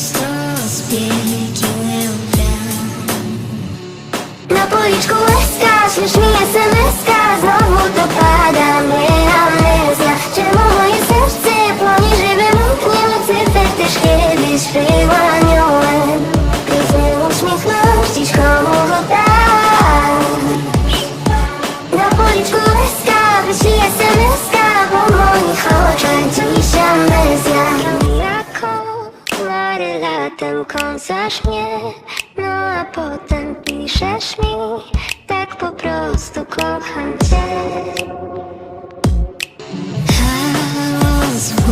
Христос перекинул На полічку леска, смішніє селеска, знову допада ми амнезія Чому моє серце плані живемо, книгу ці фетишки більш приманює Пізне усміхнув, стічком wąsasz mnie, no a potem piszesz mi, tak po prostu kocham cię. Chaos w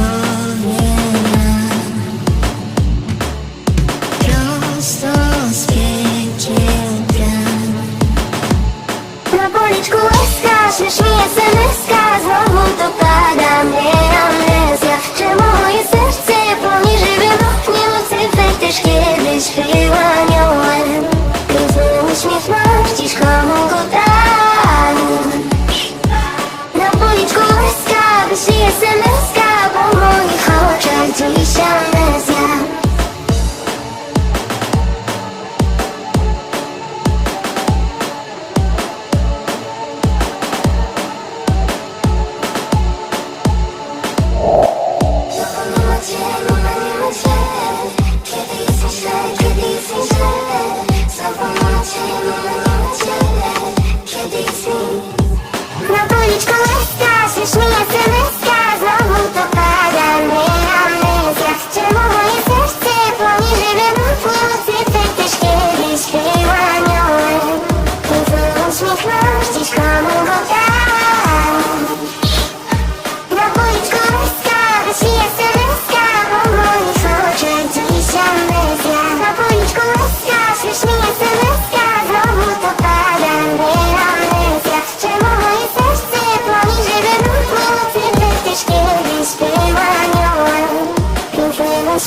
policzku eska, śmiesz mi SMS-ka Znowu dopada mnie, ale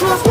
Christmas.